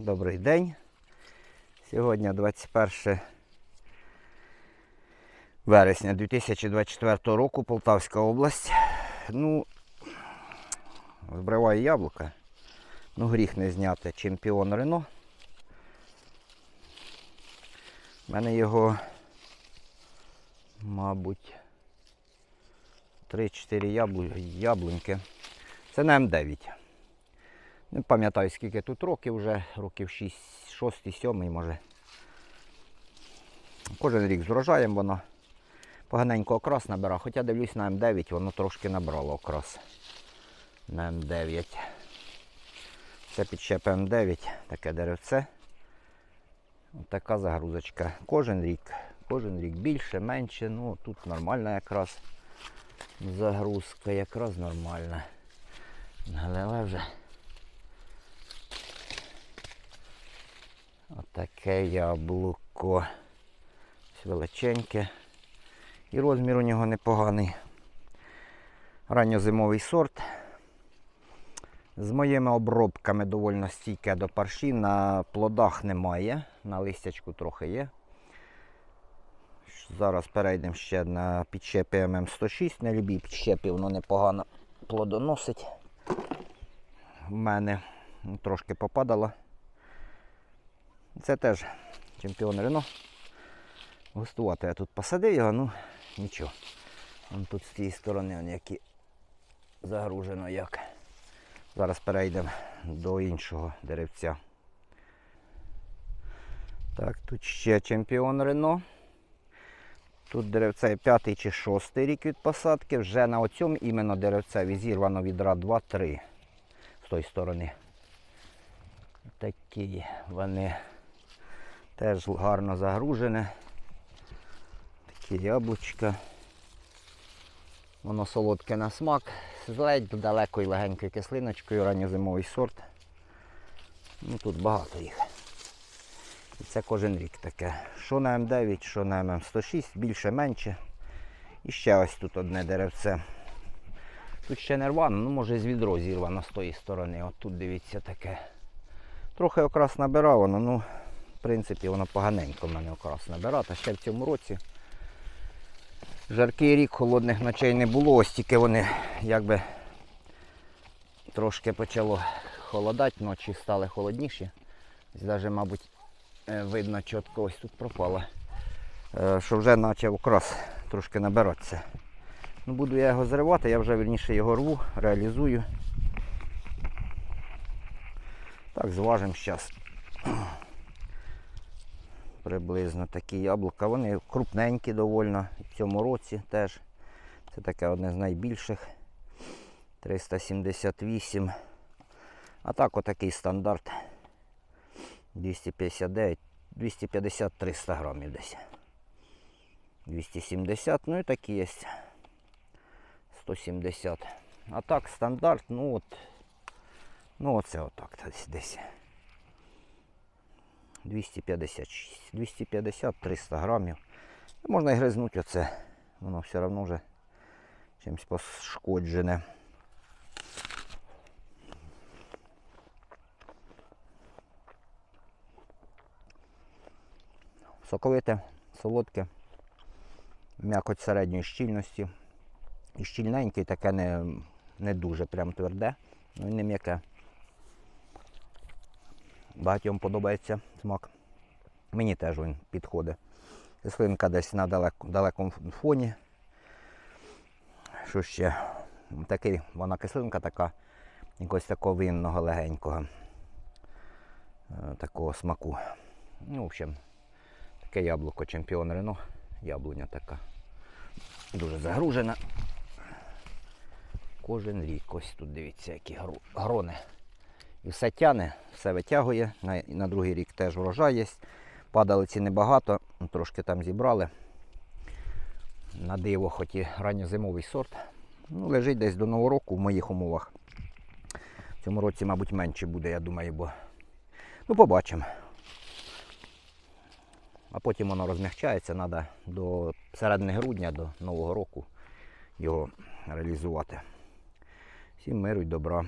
Добрий день. Сьогодні 21 вересня 2024 року, Полтавська область. Ну, вибриваю яблука. Ну, гріх не зняти чемпіон Рено. У мене його, мабуть, 3-4 яблу... яблуньки. Це на М9. Не пам'ятаю, скільки тут років вже, років 6, 6, 7, може. Кожен рік з врожаєм воно поганенько окрас набирає. Хоча дивлюсь на М9, воно трошки набрало окрас. На М9. Це підщеп М9, таке деревце. Така загрузочка. Кожен рік. Кожен рік більше, менше. Ну тут нормальна якраз загрузка, якраз нормальна. Галиле вже. Отаке яблуко. Ось Величеньке. І розмір у нього непоганий. Ранньозимовий сорт. З моїми обробками доволі стійке до парші. На плодах немає, на листячку трохи є. Зараз перейдемо ще на підщепи ММ106. Не любі підщепи, воно непогано плодоносить. У мене трошки попадало. Це теж чемпіон Рено. Густувати я тут посадив його, ну нічого. Вон тут з тієї сторони он які загружено як. Зараз перейдемо до іншого деревця. Так, тут ще чемпіон Рено. Тут деревце п'ятий чи шостий рік від посадки. Вже на оцьому іменно деревцеві зірвано відра 2-3 з тої сторони. Такі вони теж гарно загружені. Такі яблучка. Воно солодке на смак, з ледь далекою легенькою кислиночкою, ранньозимовий сорт. Ну, Тут багато їх. І це кожен рік таке. Що на М9, що на ММ106, більше-менше. І ще ось тут одне деревце. Тут ще не рвано, ну може з відро зірвано з тої сторони. От тут дивіться таке. Трохи окрас набирав воно, ну, в принципі, воно поганенько в мене окрас набирає. Та ще в цьому році. Жаркий рік, холодних ночей не було, ось тільки вони якби трошки почало холодати, ночі стали холодніші. Навіть, мабуть, е, видно чітко ось тут пропало. Е, Що вже почав окрас трошки набиратися. Ну, буду я його зривати, я вже вірніше його рву, реалізую. Так, зважимо зараз. Приблизно такі яблука. Вони крупненькі доволі в цьому році теж. Це таке одне з найбільших. 378. А так отакий стандарт. 259, 250-300 грамів десь. 270, ну і такі є. 170. А так стандарт, ну от. Ну оце отак десь. 256, 250-300 грамів. Можна і гризнути оце. Воно все одно вже чимось пошкоджене. Соковите, солодке, м'якоть середньої щільності. І щільненьке, таке не, не дуже прям тверде, ну і не м'яке. Багатьом подобається смак. Мені теж він підходить. Кислинка десь на далеко, далекому фоні. Що ще? Такий, вона кислинка така, якогось такого винного легенького. е, Такого смаку. Ну, в общем, таке яблуко чемпіон Рено. Яблуня така. Дуже загружена. Кожен рік. Ось тут дивіться, які грони. І все тяне, все витягує. На, на другий рік теж врожай є. Падалиці небагато, ну, трошки там зібрали. На диво, хоч і ранньозимовий сорт. Ну, лежить десь до нового року в моїх умовах. В цьому році, мабуть, менше буде, я думаю, бо. Ну, побачимо. А потім воно розмягчається, треба до середини грудня, до Нового року його реалізувати. Всім миру й добра.